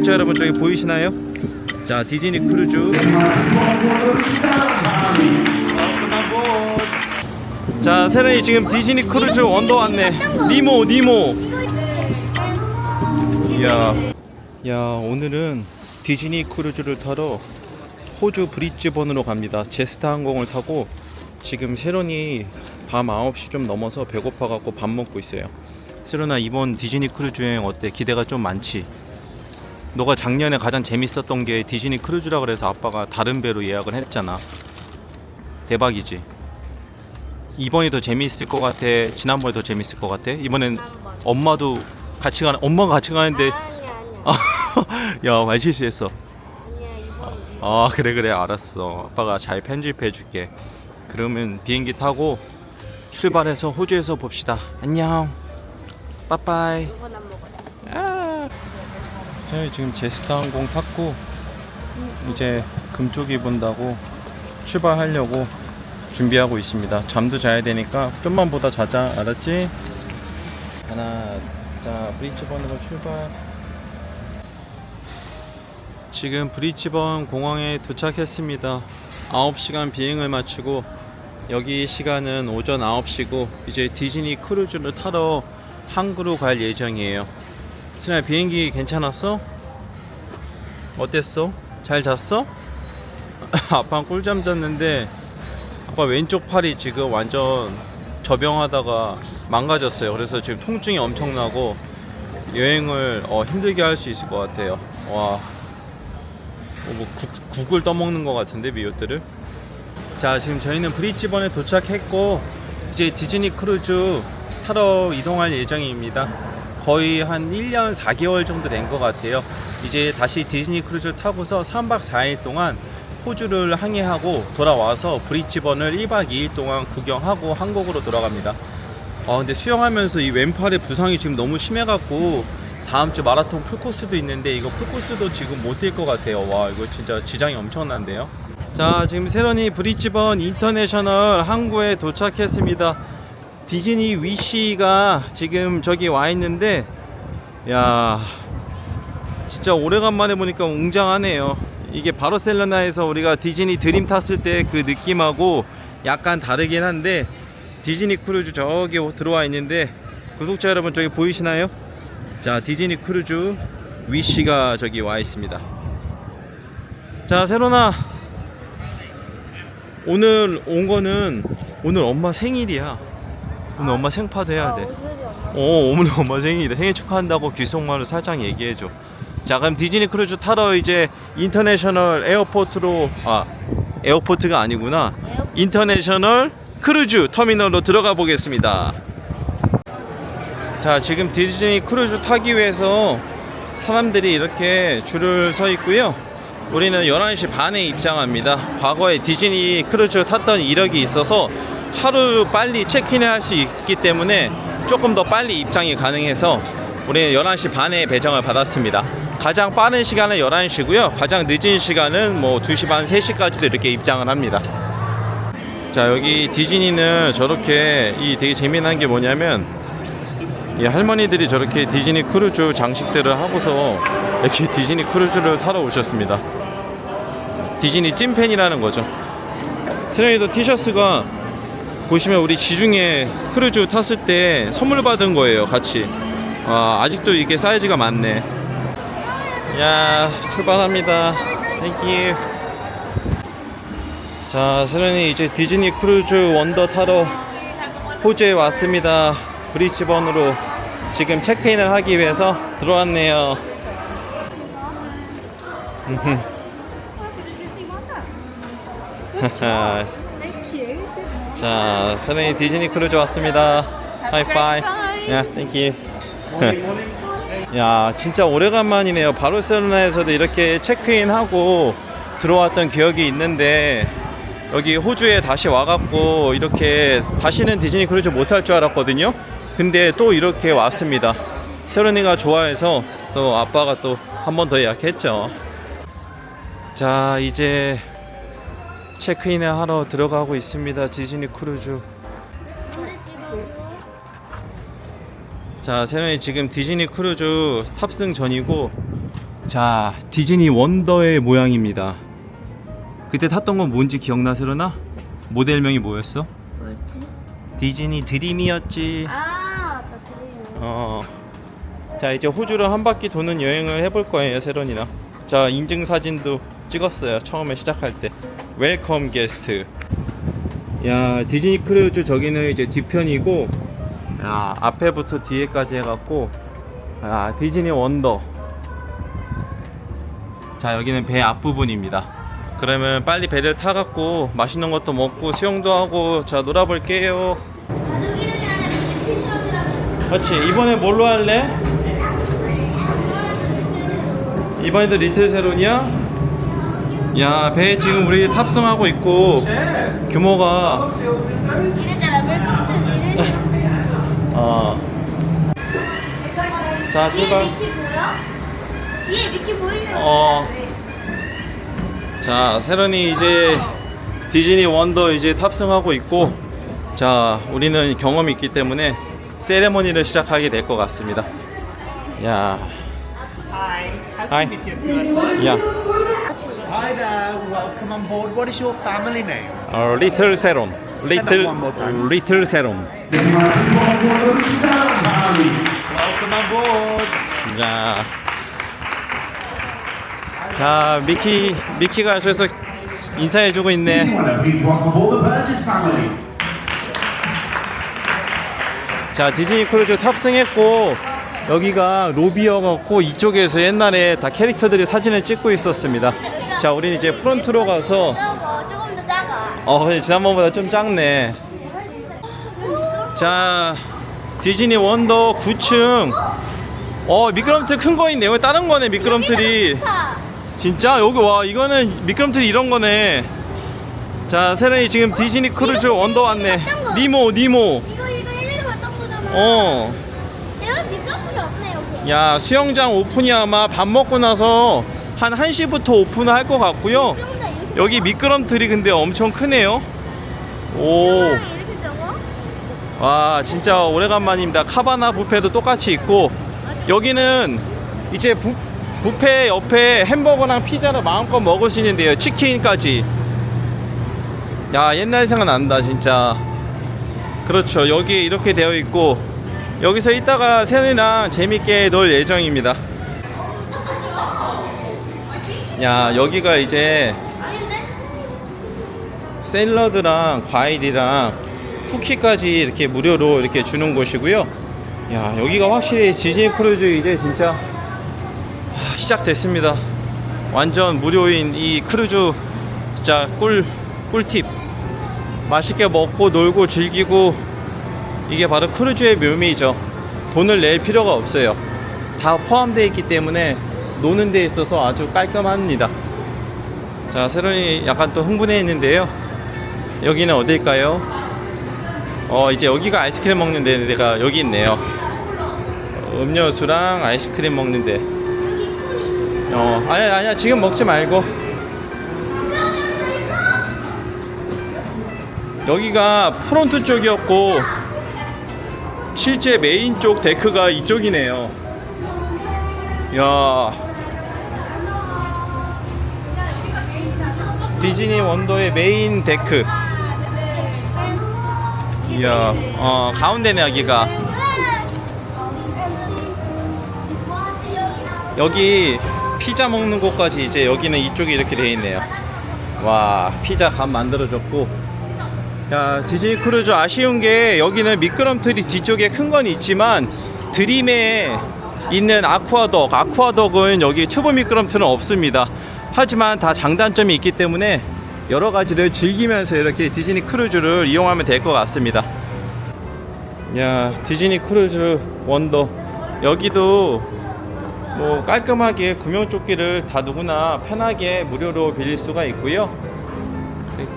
구독자 여러분 저기 보이시나요? 자 디즈니 크루즈. 자 세련이 지금 디즈니 크루즈 원더 왔네. 니모 니모. 이야. 야 오늘은 디즈니 크루즈를 타러 호주 브리즈번으로 갑니다. 제스타 항공을 타고 지금 세련이 밤 9시 좀 넘어서 배고파 갖고 밥 먹고 있어요. 세련아 이번 디즈니 크루즈 여행 어때? 기대가 좀 많지 너가 작년에 가장 재밌었던 게 디즈니 크루즈라 그래서 아빠가 다른 배로 예약을 했잖아. 대박이지. 이번이 더 재미있을 것 같아? 지난번에 더 재밌을 것 같아? 이번엔 엄마도 같이 가는 엄마가 같이 가는데. 아니야 아니야. 야 말 실수했어. 아니야 이번 아 그래 그래. 알았어. 아빠가 잘 편집해 줄게. 그러면 비행기 타고 출발해서 호주에서 봅시다. 안녕. 빠빠이. 아. 서희 지금 제스타 항공 샀고 이제 금쪽이 본다고 출발하려고 준비하고 있습니다. 잠도 자야 되니까 좀만 보다 자자. 알았지? 하나 자 브리즈번으로 출발. 지금 브리즈번 공항에 도착했습니다. 9시간 비행을 마치고 여기 시간은 오전 9시고 이제 디즈니 크루즈를 타러 항구로 갈 예정이에요 승아 비행기 괜찮았어? 어땠어? 잘 잤어? 아빠는 꿀잠 잤는데 아빠 왼쪽 팔이 지금 완전 저병하다가 망가졌어요 그래서 지금 통증이 엄청나고 여행을 어, 힘들게 할 수 있을 것 같아요 와 어, 뭐 국, 국을 떠먹는 것 같은데 미호들을 자 지금 저희는 브리즈번에 도착했고 이제 디즈니 크루즈 타러 이동할 예정입니다 거의 한 1년 4개월 정도 된 것 같아요. 이제 다시 디즈니 크루즈를 타고서 3박 4일 동안 호주를 항해하고 돌아와서 브리즈번을 1박 2일 동안 구경하고 한국으로 돌아갑니다. 아 근데 수영하면서 이 왼팔에 부상이 지금 너무 심해갖고 다음 주 마라톤 풀코스도 있는데 이거 풀코스도 지금 못 뛸 것 같아요. 와 이거 진짜 지장이 엄청난데요. 자 지금 세런이 브리즈번 인터내셔널 항구에 도착했습니다 디즈니 위시가 지금 저기 와 있는데 야 진짜 오래간만에 보니까 웅장하네요. 이게 바르셀로나에서 우리가 디즈니 드림 탔을 때 그 느낌하고 약간 다르긴 한데 디즈니 크루즈 저기 들어와 있는데 구독자 여러분 저기 보이시나요? 자 디즈니 크루즈 위시가 저기 와 있습니다. 자 세로나. 오늘 온 거는 오늘 엄마 생일이야 오늘 엄마 생파도 해야 돼 엄마 어, 오늘 엄마 생일이다. 생일 축하한다고 귓속말로 살짝 얘기해줘. 자, 그럼 디즈니 크루즈 타러 이제 인터내셔널 에어포트로, 아, 에어포트가 아니구나. 인터내셔널 크루즈 터미널로 들어가 보겠습니다. 자, 지금 디즈니 크루즈 타기 위해서 사람들이 이렇게 줄을 서 있고요. 우리는 11시 반에 입장합니다. 과거에 디즈니 크루즈 탔던 이력이 있어서 하루 빨리 체크인을 할수 있기 때문에 조금 더 빨리 입장이 가능해서 우리는 11시 반에 배정을 받았습니다. 가장 빠른 시간은 11시고요. 가장 늦은 시간은 뭐 2시 반, 3시까지도 이렇게 입장을 합니다. 자, 여기 디즈니는 저렇게 이 되게 재미난 게 뭐냐면 이 할머니들이 저렇게 디즈니 크루즈 장식들을 하고서 이렇게 디즈니 크루즈를 타러 오셨습니다. 디즈니 찐팬이라는 거죠. 세영이도 티셔츠가 보시면 우리 지중해 크루즈 탔을 때 선물 받은 거예요, 같이. 아, 아직도 이게 사이즈가 많네. 야, 출발합니다. 땡큐. 자, 세련이 이제 디즈니 크루즈 원더 타러 호주에 왔습니다. 브리즈번으로 지금 체크인을 하기 위해서 들어왔네요. 자, 세련이 디즈니 크루즈 왔습니다. 하이파이. 야, 땡큐. 야, 진짜 오래간만이네요. 바르셀로나에서도 이렇게 체크인하고 들어왔던 기억이 있는데 여기 호주에 다시 와갖고 이렇게 다시는 디즈니 크루즈 못할 줄 알았거든요. 근데 또 이렇게 왔습니다. 세련이가 좋아해서 또 아빠가 또 한 번 더 예약했죠. 자, 이제 체크인을 하러 들어가고 있습니다. 디즈니 크루즈. 자, 세련이 지금 디즈니 크루즈 탑승 전이고 자, 디즈니 원더의 모양입니다. 그때 탔던 건 뭔지 기억나, 세로나? 모델명이 뭐였어? 뭐였지? 디즈니 드림이었지. 아, 나 드림. 어. 자, 이제 호주를 한 바퀴 도는 여행을 해볼 거예요, 세론이나. 자, 인증 사진도 찍었어요. 처음에 시작할 때. 웰컴 게스트. 야, 디즈니 크루즈 저기는 이제 뒤편이고, 야, 앞에부터 뒤에까지 해갖고, 야, 디즈니 원더. 자, 여기는 배 앞부분입니다. 그러면 빨리 배를 타갖고 맛있는 것도 먹고 수영도 하고 자 놀아볼게요. 가족 이름이 아니라 피디랑이랑 그렇지 이번에 뭘로 할래? 이번에도 리틀 세론이야? 야 배 지금 우리 탑승하고 있고 규모가 이랬잖아. 웰컴 투 리를. 어. 자 뒤에 출발 미키 보여? 뒤에 미키 보이는 거. 어. 자 세론이 이제 디즈니 원더 이제 탑승하고 있고 자 우리는 경험이 있기 때문에 세레머니를 시작하게 될 것 같습니다 야 Hi. How Hi. can we make you feel 야. Hi there. Welcome on board. What is your family name? 어, 리틀 세롬 리틀 one more time. 리틀 세롬 Welcome on board. 자, 자 미키 미키가 저기서 인사해주고 있네. Please welcome all the Burgess family. 자 디즈니 크루즈 탑승했고 여기가 로비여갖고 이쪽에서 옛날에 다 캐릭터들이 사진을 찍고 있었습니다. 자 우리는 이제 프론트로 가서 뭐 조금 더 작아. 어 근데 지난번보다 좀 작네. 자 디즈니 원더 9층. 어 미끄럼틀 큰 거 있네. 여기 다른 거네 미끄럼틀이. 좋다. 진짜 여기 와 이거는 미끄럼틀 이런 거네. 자 세련이 지금 디즈니 크루즈 원더 왔네. 니모 니모. 이거 이거 일일이 봤던 거잖아. 어. 여기 미끄럼틀이 없네 여기. 야 수영장 오픈이 아마 밥 먹고 나서 한 1시부터 오픈을 할 것 같고요. 여기 미끄럼틀이 근데 엄청 크네요. 오. 와 진짜 오래간만입니다. 카바나 뷔페도 똑같이 있고 여기는 이제 부, 뷔페 옆에 햄버거랑 피자를 마음껏 먹을 수 있는데요. 치킨까지. 야 옛날 생각 난다 진짜. 그렇죠. 여기 이렇게 되어 있고 여기서 이따가 세연이랑 재밌게 놀 예정입니다. 야 여기가 이제? 샐러드랑 과일이랑 쿠키까지 이렇게 무료로 이렇게 주는 곳이고요. 야 여기가 확실히 디즈니 크루즈 이제 진짜 하, 시작됐습니다. 완전 무료인 이 크루즈 진짜 꿀 꿀팁. 맛있게 먹고 놀고 즐기고 이게 바로 크루즈의 묘미죠. 돈을 낼 필요가 없어요. 다 포함되어 있기 때문에 노는 데 있어서 아주 깔끔합니다. 자, 새로이 약간 또 흥분해 있는데요. 여기는 어딜까요? 어 이제 여기가 아이스크림 먹는 데가 여기 있네요 음료수랑 아이스크림 먹는 데 어 아니야 아니야 지금 먹지 말고 여기가 프론트 쪽이었고 실제 메인 쪽 데크가 이쪽이네요 야 디즈니 원더의 메인 데크 이야, 어, 가운데네, 여기가. 여기 피자 먹는 곳까지 이제 여기는 이쪽이 이렇게 돼 있네요. 와, 피자 감 만들어졌고. 야, 디즈니 크루즈 아쉬운 게 여기는 미끄럼틀이 뒤쪽에 큰 건 있지만 드림에 있는 아쿠아덕, 아쿠아덕은 여기 튜브 미끄럼틀은 없습니다. 하지만 다 장단점이 있기 때문에 여러 가지를 즐기면서 이렇게 디즈니 크루즈를 이용하면 될 것 같습니다. 야, 디즈니 크루즈 원더. 여기도 뭐 깔끔하게 구명조끼를 다 누구나 편하게 무료로 빌릴 수가 있고요.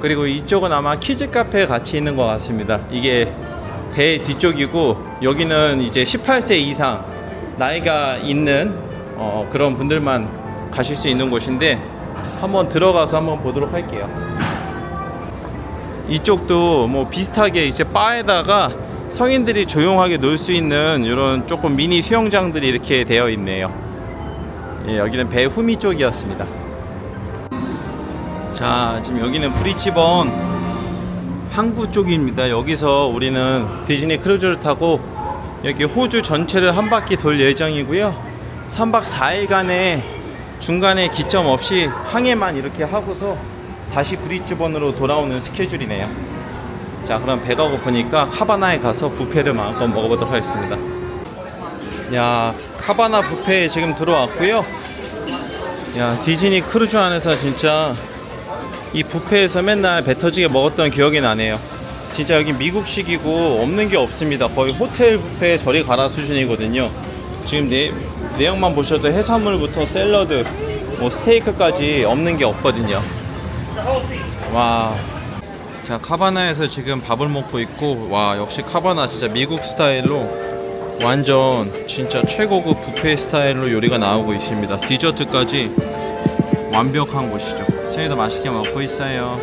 그리고 이쪽은 아마 키즈 카페 같이 있는 것 같습니다. 이게 배 뒤쪽이고 여기는 이제 18세 이상 나이가 있는 어, 그런 분들만 가실 수 있는 곳인데 한번 들어가서 한번 보도록 할게요. 이쪽도 뭐 비슷하게 이제 바에다가 성인들이 조용하게 놀 수 있는 이런 조금 미니 수영장들이 이렇게 되어 있네요. 예, 여기는 배후미 쪽이었습니다. 자, 지금 여기는 브리치번 항구 쪽입니다. 여기서 우리는 디즈니 크루즈를 타고 여기 호주 전체를 한 바퀴 돌 예정이고요. 3박 4일간의 중간에 기점 없이 항해만 이렇게 하고서 다시 브리즈번으로 돌아오는 스케줄이네요. 자, 그럼 배가 고프니까 카바나에 가서 뷔페를 마음껏 먹어보도록 하겠습니다. 야, 카바나 뷔페에 지금 들어왔고요. 야, 디즈니 크루즈 안에서 진짜 이 뷔페에서 맨날 배 터지게 먹었던 기억이 나네요. 진짜 여기 미국식이고 없는 게 없습니다. 거의 호텔 뷔페 저리 가라 수준이거든요. 지금 내, 내용만 보셔도 해산물부터 샐러드, 뭐 스테이크까지 없는 게 없거든요. 와. 자, 카바나에서 지금 밥을 먹고 있고, 와, 역시 카바나 진짜 미국 스타일로 완전 진짜 최고급 뷔페 스타일로 요리가 나오고 있습니다. 디저트까지 완벽한 곳이죠. 저희도 맛있게 먹고 있어요.